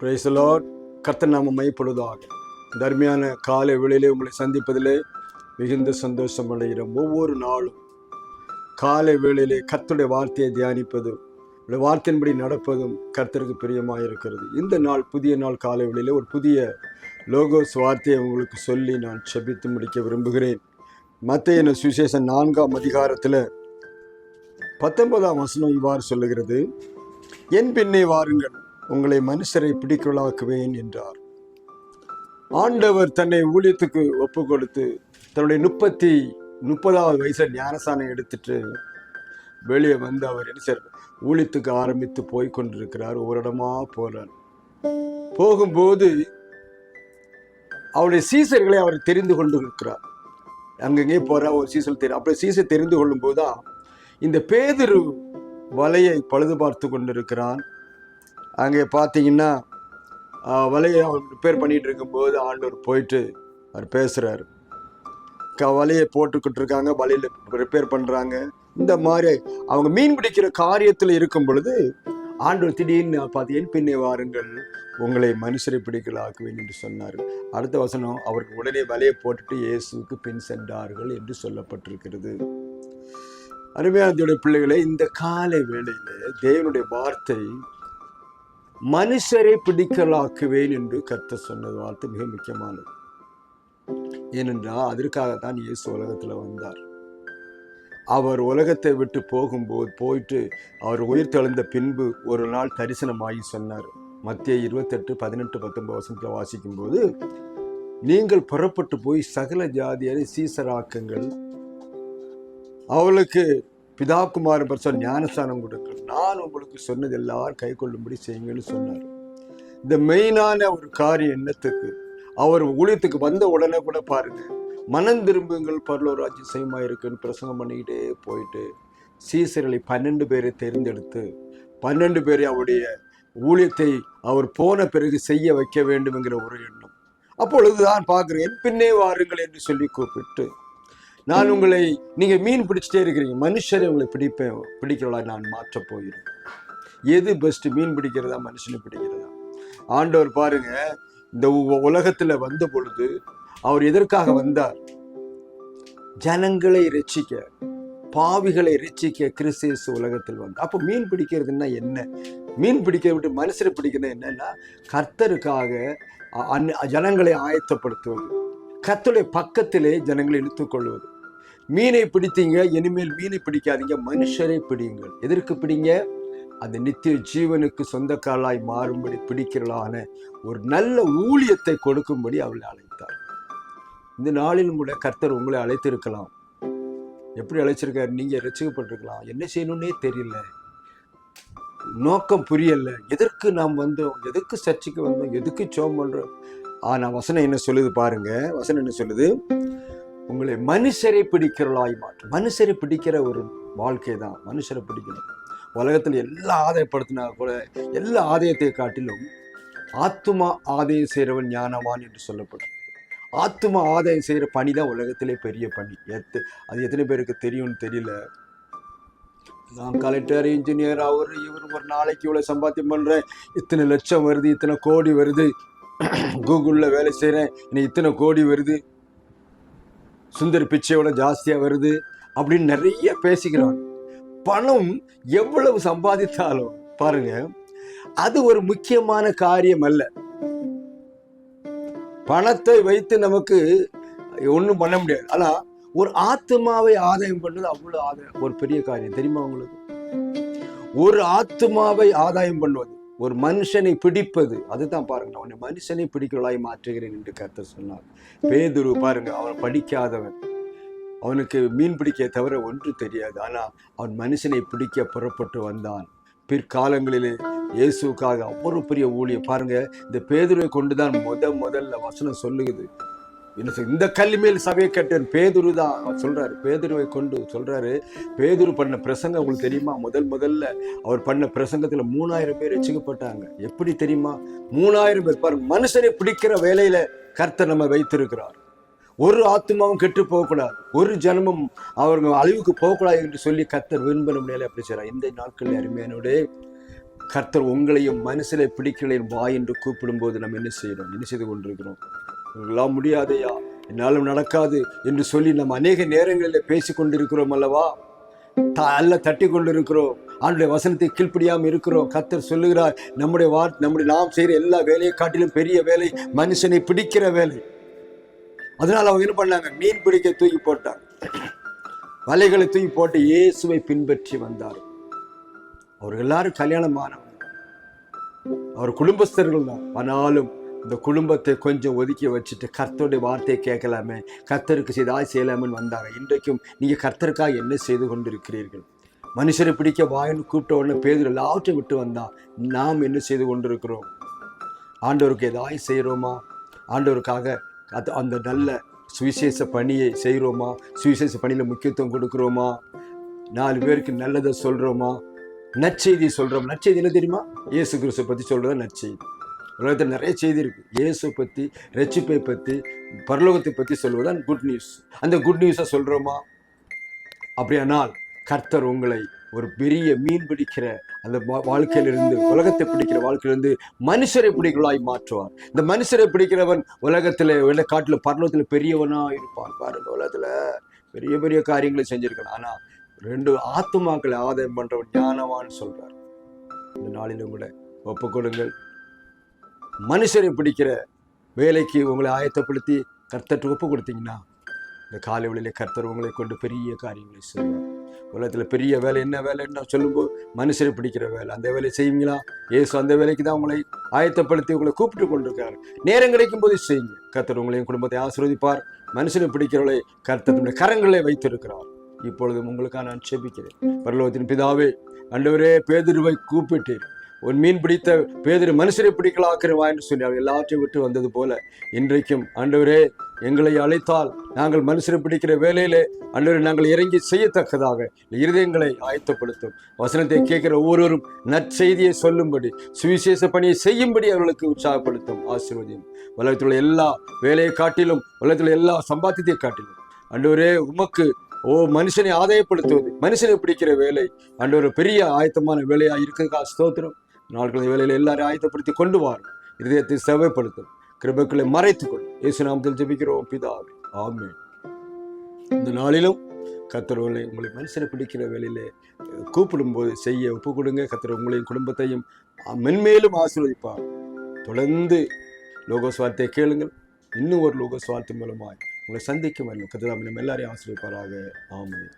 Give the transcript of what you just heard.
பிரேசலோ கர்த்தர் நாம மையப்படுவதாக. தர்மியான காலை வேளையிலே உங்களை சந்திப்பதிலே மிகுந்த சந்தோஷம் அடைகிறோம். ஒவ்வொரு நாளும் காலை வேளையிலே கர்த்தருடைய வார்த்தையை தியானிப்பதும் வார்த்தையின்படி நடப்பதும் கர்த்தருக்கு பிரியமாக இருக்கிறது. இந்த நாள் புதிய நாள் காலை வேளையிலே ஒரு புதிய லோகோஸ் வார்த்தையை உங்களுக்கு சொல்லி நான் செபித்து முடிக்க விரும்புகிறேன். மத்திய சுவிசேஷன் நான்காம் அதிகாரத்தில் பத்தொன்பதாம் வசனம் இவ்வாறு சொல்லுகிறது. என் பின்னே வாருங்கள். உங்களை மனுஷரை பிடிக்கலாக்குவேன் என்றார். ஆண்டவர் தன்னை ஊழியத்துக்கு ஒப்பு கொடுத்து தன்னுடைய முப்பத்தி முப்பதாவது வயசில் ஞானசானம் எடுத்துட்டு வெளியே வந்து அவர் என்ன செய்றார்? ஊழியத்துக்கு ஆரம்பித்து போய் கொண்டிருக்கிறார் ஒரு இடமா போறார். போகும்போது அவருடைய சீசர்களை அவர் தெரிந்து கொண்டு இருக்கிறார் அங்கங்கே போற ஒரு சீசர் தெரியும். அப்படி சீசர் தெரிந்து கொள்ளும் போதுதான் இந்த பேதிரு வலையை பழுது பார்த்து கொண்டிருக்கிறான். அங்கே பார்த்தீங்கன்னா வலையை அவர் ரிப்பேர் பண்ணிகிட்டு இருக்கும்போது ஆண்டவர் போயிட்டு அவர் பேசுகிறார் க வலையை போட்டுக்கிட்டு இருக்காங்க வலையில் ரிப்பேர் பண்ணுறாங்க இந்த மாதிரி அவங்க மீன் பிடிக்கிற காரியத்தில் இருக்கும் பொழுது ஆண்டவர் திடீர்னு பார்த்து பின்னே வாருங்கள் உங்களை மனுஷரை பிடிக்கலாக்குவேன் என்று சொன்னார். அடுத்த வசனம் அவருக்கு உடனே வலையை போட்டுட்டு இயேசுவுக்கு பின் சென்றார்கள் என்று சொல்லப்பட்டிருக்கிறது. அருமையானதுடைய பிள்ளைகளை பிள்ளைகளே இந்த காலை வேளையில் தேவனுடைய வார்த்தை மனுஷரை பிடிக்கலாக்குவேன் என்று கத்த சொன்னது வார்த்தை மிக முக்கியமானது. ஏனென்றால் அதற்காகத்தான் இயேசு உலகத்தில் வந்தார். அவர் உலகத்தை விட்டு போகும்போது போயிட்டு அவர் உயிர் தெழுந்த பின்பு ஒரு நாள் தரிசனமாகி சொன்னார். மத்திய இருபத்தெட்டு பதினெட்டு பத்தொன்பது வருஷத்தில் வாசிக்கும்போது நீங்கள் புறப்பட்டு போய் சகல ஜாதியரை சீசராக்குங்கள். அவளுக்கு பிதாகுமார் பரிசல் ஞானஸ்தானம் கொடுங்கள் நான் உங்களுக்கு சொன்னது எல்லாரும் கை கொள்ளும்படி செய்யுங்கன்னு சொன்னார். இந்த மெயினான ஒரு காரியம் என்னத்துக்கு? அவர் ஊழியத்துக்கு வந்த உடனே கூட பாருங்க. மனம் திரும்புங்கள் பரலோராஜ்ய செய்யுமா இருக்குன்னு பிரசங்கம் பண்ணிக்கிட்டே போயிட்டு சீசர்களை பன்னெண்டு பேரை தேர்ந்தெடுத்து பன்னெண்டு பேரை அவருடைய ஊழியத்தை அவர் போன பிறகு செய்ய வைக்க வேண்டும் என்கிற ஒரு எண்ணம். அப்பொழுதுதான் பார்க்கிறேன் பின்னே வாருங்கள் என்று சொல்லி கூப்பிட்டு நான் உங்களை நீங்க மீன் பிடிச்சிட்டே இருக்கிறீங்க. மனுஷரை உங்களை பிடிப்பேன் பிடிக்கிறவளா நான் மாற்றப் போகிறேன். எது பெஸ்ட் மீன் பிடிக்கிறதா மனுஷனை பிடிக்கிறதா? ஆண்டவர் பாருங்க இந்த உ- உலகத்துல வந்த பொழுது அவர் எதற்காக வந்தார்? ஜனங்களை ரட்சிக்க பாவிகளை ரட்சிக்க கிறிஸ்தேசு உலகத்தில் வந்தார். அப்போ மீன் பிடிக்கிறதுன்னா என்ன? மீன் பிடிக்க விட்டு மனுஷரை பிடிக்கிறது என்னன்னா கர்த்தருக்காக அ- ஜனங்களை ஆயத்தப்படுத்துவது. கத்துடைய பக்கத்திலே ஜனங்களை இழுத்துக்கொள்வது மீனை பிடித்தீங்க இனிமேல் மீனை பிடிக்காதீங்க மனுஷரை பிடியுங்கள். எதற்கு பிடிங்க? அந்த நித்திய ஜீவனுக்கு சொந்தக்காலாய் மாறும்படி பிடிக்கிறளான ஒரு நல்ல ஊழியத்தை கொடுக்கும்படி அவளை அழைத்தார். இந்த நாளிலும் கூட கர்த்தர் உங்களை அழைத்திருக்கலாம். எப்படி அழைச்சிருக்காரு? நீங்க ரசிக்கப்பட்டிருக்கலாம். என்ன செய்யணும்னே தெரியல. நோக்கம் புரியல. எதற்கு நாம் வந்தோம்? எதுக்கு சர்ச்சைக்கு வந்தோம்? எதுக்கு சோம் பண்றோம்? ஆனா வசனம் என்ன சொல்லுது பாருங்க. வசனம் என்ன சொல்லுது? உங்களை மனுஷரை பிடிக்கிறவளாய் மாற்றும் மனுஷரை பிடிக்கிற ஒரு வாழ்க்கை தான். மனுஷரை பிடிக்கணும் உலகத்தில் எல்லா ஆதாயப்படுத்தினா கூட எல்லா ஆதாயத்தை காட்டிலும் ஆத்துமா ஆதாயம் செய்கிறவன் ஞானவான் என்று சொல்லப்படும். ஆத்துமா ஆதாயம் செய்கிற பணி தான் உலகத்திலே பெரிய பணி. எத்து அது எத்தனை பேருக்கு தெரியும்னு தெரியல. நான் கலெக்டர் இன்ஜினியர் அவர் இவர் ஒரு நாளைக்கு இவ்வளோ சம்பாத்தியம் பண்ணுறேன் இத்தனை லட்சம் வருது இத்தனை கோடி வருது. கூகுளில் வேலை செய்கிறேன் இன்னும் இத்தனை கோடி வருது. சுந்தர் பிச்சையோட ஜாஸ்தியாக வருது அப்படின்னு நிறைய பேசிக்கிறாங்க பணம் எவ்வளவு சம்பாதித்தாலும் பாருங்க அது ஒரு முக்கியமான காரியம் அல்ல. பணத்தை வைத்து நமக்கு ஒன்றும் பண்ண முடியாது. ஆனால் ஒரு ஆத்மாவை ஆதாயம் பண்ணது அவ்வளோ ஆதாயம் ஒரு பெரிய காரியம். தெரியுமா உங்களுக்கு? ஒரு ஆத்மாவை ஆதாயம் பண்ணுவது. ஒரு மனுஷனை பிடிப்பது அதுதான் பாருங்க உன்னை மனுஷனை பிடிக்கலாய் மாற்றுகிறேன் என்று கர்த்தர் சொன்னார். பேதுரு பாருங்க அவன் படிக்காதவன். அவனுக்கு மீன் பிடிக்க தவிர ஒன்று தெரியாது. ஆனால் அவன் மனுஷனை பிடிக்க புறப்பட்டு வந்தான். பிற்காலங்களிலே இயேசுக்காக அவ்வளவு பெரிய ஊழியம். பாருங்க இந்த பேதுருவை கொண்டுதான் முத முதல்ல வசனம் சொல்லுகிறது. என்ன சொல்~ இந்த கல்லி மேல் சபையை கட்டேன் பேதுரு தான் அவர் சொல்றாரு. பேதுருவை கொண்டு சொல்றாரு பேதுரு பண்ண பிரசங்கம் உங்களுக்கு தெரியுமா? முதல் முதல்ல அவர் பண்ண பிரசங்கத்துல மூணாயிரம் பேர் ரசிக்கப்பட்டாங்க. எப்படி தெரியுமா? மூணாயிரம் பேர் பாருங்க மனுஷனை பிடிக்கிற வேலையில கர்த்தர் நம்ம வைத்திருக்கிறார். ஒரு ஆத்மாவும் கெட்டு போகக்கூடாது. ஒரு ஜனமும் அவங்க அழிவுக்கு போகக்கூடாது என்று சொல்லி கர்த்தர் விரும்பின முடியல அப்படி செய்கிறார் இந்த நாட்களில் அருமையானோட கர்த்தர் உங்களையும் மனுஷனை பிடிக்கலையும் வா என்று கூப்பிடும்போது நம்ம என்ன செய்யணும்? என்ன செய்து கொண்டிருக்கிறோம்? உங்களாம் முடியாதையா? என்னாலும் நடக்காது என்று சொல்லி நம்ம அநேக நேரங்களில் பேசி கொண்டிருக்கிறோம் அல்லவா? அல்ல தட்டி கொண்டிருக்கிறோம். ஆண்டுடைய வசனத்தை கீழ்ப்படியாமல் இருக்கிறோம். கத்தர் சொல்லுகிறார் நம்முடைய வார் நம்முடைய நாம் செய்கிற எல்லா வேலையை காட்டிலும் பெரிய வேலை மனுஷனை பிடிக்கிற வேலை. அதனால் அவங்க என்ன பண்ணாங்க? மீன் பிடிக்க தூக்கி போட்டாங்க. வலைகளை தூக்கி போட்டு இயேசுவை பின்பற்றி வந்தார். அவர்கள் எல்லாரும் கல்யாணமானவங்க அவர் குடும்பஸ்தர்கள் தான். ஆனாலும் இந்த குடும்பத்தை கொஞ்சம் ஒதுக்கி வச்சுட்டு கர்த்தருடைய வார்த்தையை கேட்கலாமே. கர்த்தருக்கு செய்தாய் செய்யலாமேன்னு வந்தாங்க. இன்றைக்கும் நீங்கள் கர்த்தருக்காக என்ன செய்து கொண்டிருக்கிறீர்கள்? மனுஷரை பிடிக்க வாயின்னு கூப்பிட்ட உடனே பேதர் எல்லாவற்றையும் விட்டு வந்தால் நாம் என்ன செய்து கொண்டிருக்கிறோம்? ஆண்டவருக்கு ஏதாய் செய்கிறோமா? ஆண்டவருக்காக அது அந்த நல்ல சுவிசேஷ பணியை செய்கிறோமா? சுவிசேஷ பணியில் முக்கியத்துவம் கொடுக்குறோமா? நாலு பேருக்கு நல்லதை சொல்கிறோமா நற்செய்தி சொல்கிறோம் நற்செய்தி என்ன தெரியுமா? இயேசு கிறிஸ்து பற்றி சொல்கிறது நற்செய்தி. உலகத்தில் நிறைய செய்தி இருக்குது இயேசு பற்றி ரட்சிப்பை பற்றி பரலோகத்தை பற்றி சொல்வதுதான் குட் நியூஸ் அந்த குட் நியூஸை சொல்கிறோமா அப்படியானால் கர்த்தர் உங்களை ஒரு பெரிய மீன் பிடிக்கிற அந்த வா- வாழ்க்கையிலிருந்து உலகத்தை பிடிக்கிற வாழ்க்கையிலிருந்து மனுஷரை பிடிக்கலாய் மாற்றுவார். இந்த மனுஷரை பிடிக்கிறவன் உலகத்தில் உள்ள காட்டில் பர்லோகத்துல பெரியவனாக இருப்பான். பாருங்க உலகத்தில் பெரிய பெரிய காரியங்களை செஞ்சிருக்கலாம் ஆனால் ரெண்டு ஆத்மாக்களை ஆதாயம் பண்ணுறவன் ஞானவான்னு சொல்கிறார் இந்த நாளிலும் கூட ஒப்புக்கொடுங்கள். மனுஷரை பிடிக்கிற வேலைக்கு உங்களை ஆயத்தப்படுத்தி கர்த்தர்ட்டு ஒப்பு கொடுத்தீங்கன்னா இந்த காலை வேளையில கர்த்தர் உங்களை கொண்டு பெரிய காரியங்களை செய்வார். உலகத்தில் பெரிய வேலை என்ன வேலைன்னு சொல்லும்போது மனுஷரை பிடிக்கிற வேலை. அந்த வேலையை செய்வீங்களா? ஏசு அந்த வேலைக்கு தான் உங்களை ஆயத்தப்படுத்தி உங்களை கூப்பிட்டு கொண்டிருக்காரு. நேரம் கிடைக்கும் போது செய்யுங்க. கர்த்தர் உங்களையும் குடும்பத்தை ஆசீர்வதிப்பார். மனுஷனை பிடிக்கிறவளை கர்த்தர் கரங்களை வைத்திருக்கிறார். இப்பொழுது உங்களுக்காக நான் செபிக்கிறேன். பரலோகத்தின் பிதாவே அண்டவரே பேதுருவை கூப்பிட்டேன் உன் மீன் பிடித்த பேதிரு மனுஷரை பிடிக்கலாக்கிறவா என்று சொல்லி அவர் எல்லாற்றையும் விட்டு வந்தது போல இன்றைக்கும் ஆண்டவரே எங்களை அழைத்தால் நாங்கள் மனுஷரை பிடிக்கிற வேலையிலே ஆண்டவரே நாங்கள் இறங்கி செய்யத்தக்கதாக இருதயங்களை ஆயத்தப்படுத்தும். வசனத்தை கேட்கிற ஒவ்வொருவரும் நற்செய்தியை சொல்லும்படி சுவிசேஷ பணியை செய்யும்படி அவர்களுக்கு உற்சாகப்படுத்தும். ஆசீர்வதியும். உலகத்தில் உள்ள எல்லா வேலையை காட்டிலும் உலகத்தில் உள்ள எல்லா சம்பாத்தியத்தை காட்டிலும். ஆண்டவரே உமக்கு ஓ மனுஷனை ஆதாயப்படுத்துவது மனுஷனை பிடிக்கிற வேலை ஆண்டவர் பெரிய ஆயத்தமான வேலையா இருக்கிறதுக்காக ஸ்தோத்திரம். நாட்கள் வேலையில் எல்லாரும் ஆயத்தப்படுத்தி கொண்டு வாரும் இதயத்தை செவைப்படுத்தும் கிருபைகளை மறைத்துக்கொள் இயேசு நாமத்தில் ஜெபிக்கிறோம். பிதாவே ஆமே இந்த நாளிலும் கத்தர் உங்களை மனுஷனை பிடிக்கிற வேலையில கூப்பிடும்போது செய்ய ஒப்பு கொடுங்க. கத்தர் உங்களையும் குடும்பத்தையும் மென்மேலும் ஆசீர்வதிப்பார். தொடர்ந்து லோகோஸ் வார்த்தையை கேளுங்கள். இன்னும் ஒரு லோகோஸ் வார்த்தை மூலமாய் உங்களை சந்திக்கும் வரணும் கத்தர் நம்ம எல்லாரையும் ஆசீர்வதிப்பாராக. ஆமாம்